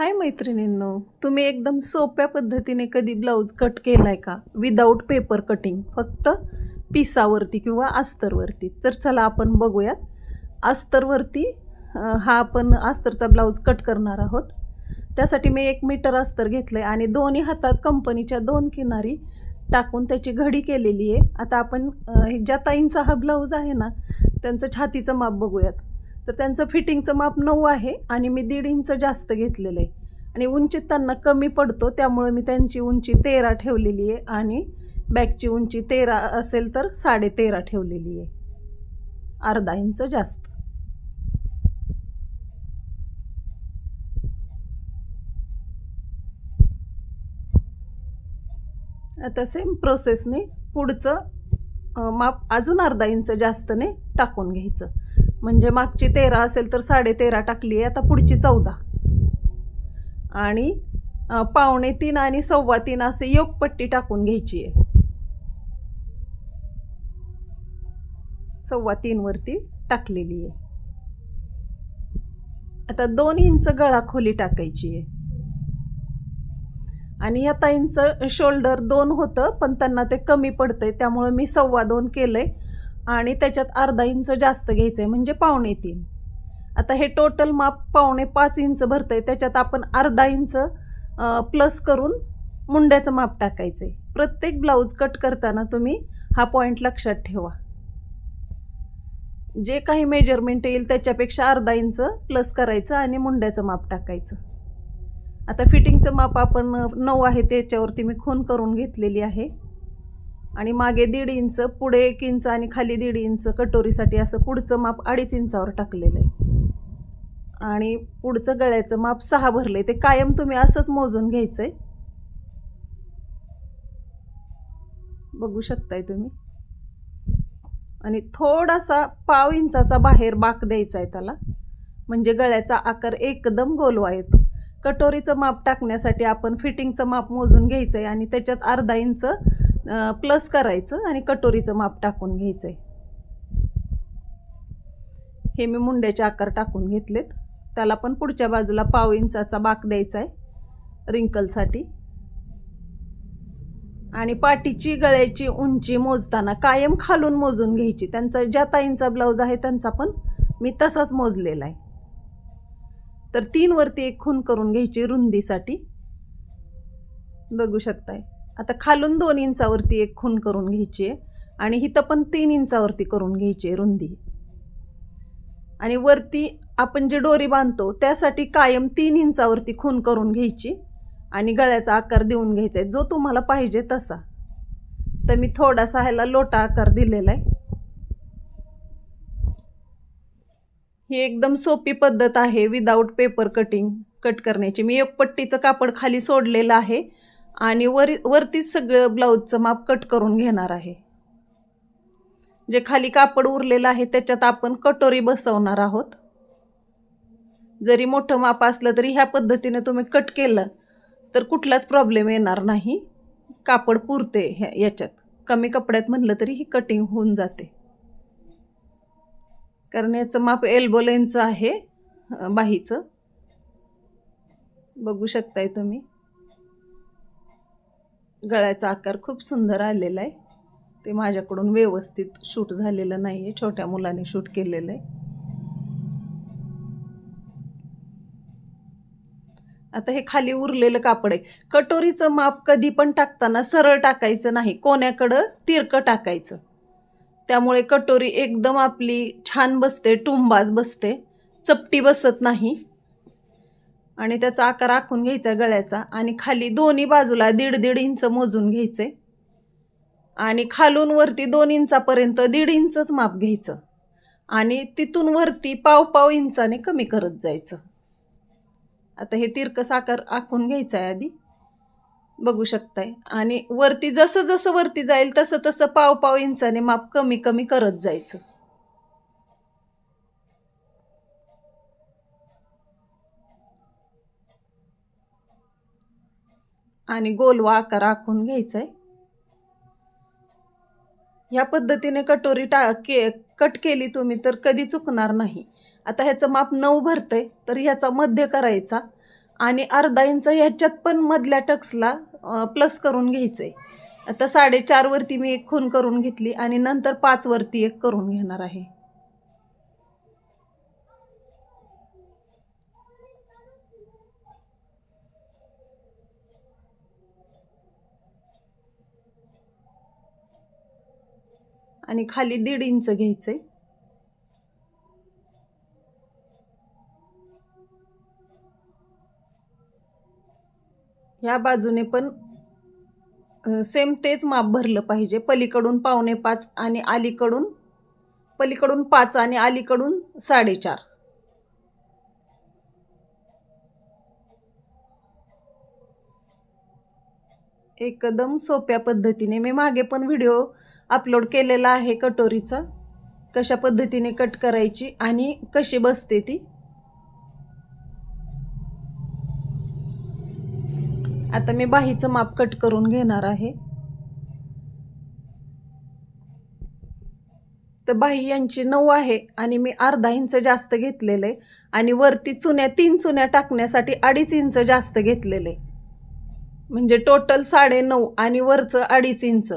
हाय मैत्रिणींनो तुम्ही एकदम सोप्या पद्धतीने कधी ब्लाऊज कट केलाय का? विदाऊट पेपर कटिंग फक्त पिसावरती किंवा अस्तरवरती. तर चला आपण बघूयात. अस्तरवरती हा आपण अस्तरचा ब्लाऊज कट करणार आहोत. त्यासाठी मी एक मीटर अस्तर घेतलं आहे आणि दोन्ही हातात कंपनीच्या दोन किनारी टाकून त्याची घडी केलेली आहे. आता आपण ज्या ताईंचा हा ब्लाऊज आहे ना त्यांचं छातीचं माप बघूयात. तर त्यांचं फिटिंगचं माप नऊ आहे आणि मी दीड इंच जास्त घेतलेलं आहे. आणि उंची त्यांना कमी पडतो त्यामुळे मी त्यांची उंची तेरा ठेवलेली आहे आणि बॅकची उंची तेरा असेल तर साडे तेरा ठेवलेली आहे. अर्धा इंच जास्त. आता सेम प्रोसेसने पुढचं माप अजून अर्धा इंच जास्तने टाकून घ्यायचं. म्हणजे मागची तेरा असेल तर साडे तेरा टाकली आहे आता पुढची चौदा. आणि पावणे तीन आणि सव्वा तीन असे योगपट्टी टाकून घ्यायची आहे. सव्वा तीनवरती टाकलेली आहे. आता दोन इंच गळा खोली टाकायची आहे. आणि या ताईंचं शोल्डर दोन होतं पण त्यांना ते कमी पडतंय त्यामुळे मी सव्वा दोन केलंय. आणि त्याच्यात अर्धा इंच जास्त घ्यायचं आहे म्हणजे पावणे तीन. आता हे टोटल माप पावणे पाच इंच भरतं आहे त्याच्यात आपण अर्धा इंच प्लस करून मुंड्याचं माप टाकायचं आहे प्रत्येक ब्लाऊज कट करताना तुम्ही हा पॉईंट लक्षात ठेवा. जे काही मेजरमेंट येईल त्याच्यापेक्षा अर्धा इंच प्लस करायचं आणि मुंड्याचं माप टाकायचं. आता फिटिंगचं माप आपण नऊ आहे त्याच्यावरती मी खून करून घेतलेली आहे. आणि मागे दीड इंच पुढे एक इंच आणि खाली दीड इंच कटोरीसाठी असं पुढचं माप अडीच इंचावर टाकलेलं आहे. आणि पुढचं गळ्याचं माप सहा भरलंय ते कायम तुम्ही असंच मोजून घ्यायचं आहे बघू शकताय तुम्ही. आणि थोडासा पाव इंचाचा बाहेर बाक द्यायचा आहे त्याला. म्हणजे गळ्याचा आकार एकदम गोलवा येतो. कटोरीचं माप टाकण्यासाठी आपण फिटिंगचं माप मोजून घ्यायचं आहे आणि त्याच्यात अर्धा इंच प्लस करायचं आणि कटोरीचं माप टाकून घ्यायचं आहे हे मी मुंड्याचे आकार टाकून घेतलेत. त्याला पण पुढच्या बाजूला पाव इंचाचा बाक द्यायचा आहे रिंकलसाठी. आणि पाठीची गळ्याची उंची मोजताना कायम खालून मोजून घ्यायची. त्यांचा ज्या ताईंचा ब्लाऊज आहे त्यांचा पण मी तसाच मोजलेला आहे तर तीनवरती एक खून करून घ्यायची रुंदीसाठी. बघू शकताय. आता खालून दोन इंचावरती एक खून करून घ्यायची आहे आणि इथं पण तीन इंचावरती करून घ्यायची आहे रुंदी. आणि वरती आपण जे डोरी बांधतो त्यासाठी कायम तीन इंचावरती खून करून घ्यायची आणि गळ्याचा आकार देऊन घ्यायचा आहे. जो तुम्हाला पाहिजे तसा. तर मी थोडासा ह्याला लोटा आकार दिलेला आहे. ही एकदम सोपी पद्धत आहे विदाऊट पेपर कटिंग कट करण्याची. मी एक पट्टीचं कापड खाली सोडलेलं आहे. आणि वरी वरतीच सगळं ब्लाऊजचं माप कट करून घेणार आहे. जे खाली कापड उरलेलं आहे त्याच्यात आपण कटोरी बसवणार आहोत. जरी मोठं माप असलं तरी ह्या पद्धतीने तुम्ही कट केलं तर कुठलाच प्रॉब्लेम येणार नाही. कापड पुरते ह्या याच्यात. कमी कपड्यात म्हणलं तरी ही कटिंग होऊन जाते. कारण याचं माप एल्बो लेनचं आहे बाहीचं. बघू शकताय तुम्ही. गळ्याचा आकार खूप सुंदर आलेला आहे. ते माझ्याकडून व्यवस्थित शूट झालेलं नाही आहे छोट्या मुलाने शूट केलेलं आहे. आता हे खाली उरलेलं कापड आहे. कटोरीचं माप कधी पण टाकताना सरळ टाकायचं नाही. कोण्याकडं? तिरकं टाकायचं. त्यामुळे कटोरी एकदम आपली छान बसते टुंबाज बसते. चपटी बसत नाही. आणि त्याचा आकार आखून घ्यायचा गळ्याचा आणि खाली दोन्ही बाजूला दीड दीड इंच मोजून घ्यायचे. आणि खालून वरती दोन इंचापर्यंत दीड इंचच माप घ्यायचं. आणि तिथून वरती पाव पाव इंचाने कमी करत जायचं. आता हे तिरकस आकार आखून घ्यायचं आहे आधी. बघू शकताय. आणि वरती जसं जसं वरती जाईल तसं तसं पाव पाव इंचाने माप कमी कमी करत जायचं. आणि गोलवा आकार आखून घ्यायचा आहे ह्या पद्धतीने कटोरी टा के कट केली तुम्ही तर कधी चुकणार नाही. आता ह्याचं माप नऊ भरतंय तर ह्याचा मध्य करायचा आणि अर्धा इंच ह्याच्यात पण मधल्या टक्सला प्लस करून घ्यायचं आहे आता साडेचारवरती मी एक खून करून घेतली आणि नंतर पाचवरती एक करून घेणार आहे. आणि खाली दीड इंच घ्यायचंय. ह्या बाजूने पण सेम तेच माप भरलं पाहिजे. पलीकडून पावणे पाच आणि अलीकडून पलीकडून पाच आणि अलीकडून साडेचार. एकदम सोप्या पद्धतीने. मी मागे पण व्हिडिओ अपलोड केलेला आहे कटोरीचा. कशा पद्धतीने कट करायची आणि कशी बसते ती. आता मी बाहीचं माप कट करून घेणार आहे. तर बाही यांची नऊ आहे आणि मी अर्धा इंच जास्त घेतलेलं आहे. आणि वरती चुन्या तीन चुन्या टाकण्यासाठी अडीच इंच जास्त घेतलेलं आहे. म्हणजे टोटल साडे नऊ आणि वरचं अडीच इंच.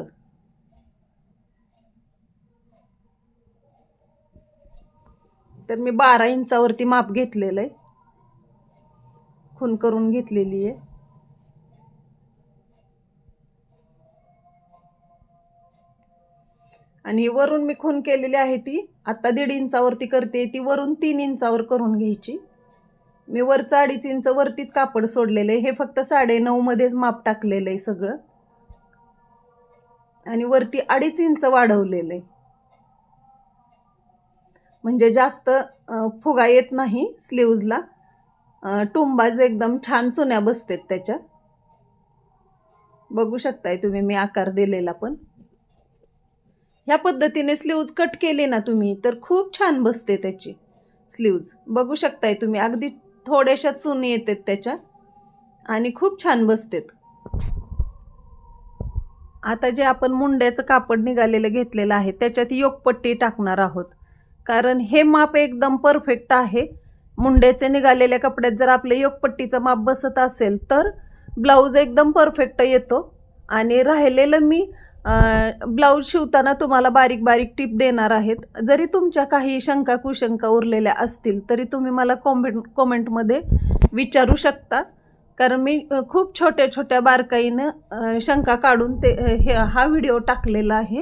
तर मी बारा इंचावरती माप घेतलेलं आहे. खून करून घेतलेली आहे. आणि वरून मी खून केलेली आहे ती आत्ता दीड इंचावरती करते ती वरून तीन इंचावर करून घ्यायची. मी वरचं अडीच इंच वरतीच कापड सोडलेलं आहे. हे फक्त साडे नऊमध्येच माप टाकलेलं आहे सगळं. आणि वरती अडीच इंच वाढवलेलं आहे. म्हणजे जास्त फुगा येत नाही स्लीव्जला. टुंबाज एकदम छान चुन्या बसतात त्याच्या. बघू शकताय तुम्ही मी आकार दिलेला पण. ह्या पद्धतीने स्लीव्ज कट केले ना तुम्ही तर खूप छान बसते त्याची स्लीव्ज. बघू शकताय तुम्ही अगदी थोड्याशा चुनी येतात त्याच्या आणि खूप छान बसतात. आता जे आपण मुंड्याचं कापड निघालेलं घेतलेलं आहे त्याच्यात योगपट्टी टाकणार आहोत. कारण हे माप एकदम परफेक्ट आहे. मुंड्याचे निघालेल्या कपड्यात जर आपलं योगपट्टीचं माप बसत असेल तर ब्लाऊज एकदम परफेक्ट येतो. आणि राहिलेलं मी ब्लाऊज शिवताना तुम्हाला बारीक बारीक टिप देणार आहेत. जरी तुमच्या काही शंका कुशंका उरलेल्या असतील तरी तुम्ही मला कॉमेंट कॉमेंटमध्ये विचारू शकता. कारण मी खूप छोट्या छोट्या बारकाईनं शंका काढून ते हे हा व्हिडिओ टाकलेला आहे.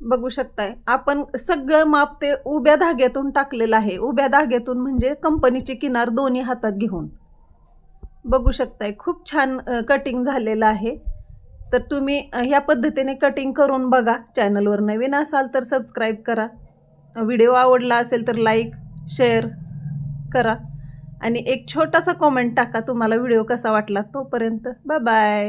बघू शकताय. आपण सगळं माप ते उभ्या धाग्यातून टाकलेलं आहे. उभ्या धाग्यातून म्हणजे कंपनीची किनार दोन्ही हातात घेऊन. बघू शकताय खूप छान कटिंग झालेलं आहे. तर तुम्ही ह्या पद्धतीने कटिंग करून बघा. चॅनलवर नवीन असाल तर सबस्क्राईब करा. व्हिडिओ आवडला असेल तर लाईक शेअर करा. आणि एक छोटासा कॉमेंट टाका तुम्हाला व्हिडिओ कसा वाटला तोपर्यंत. Bye bye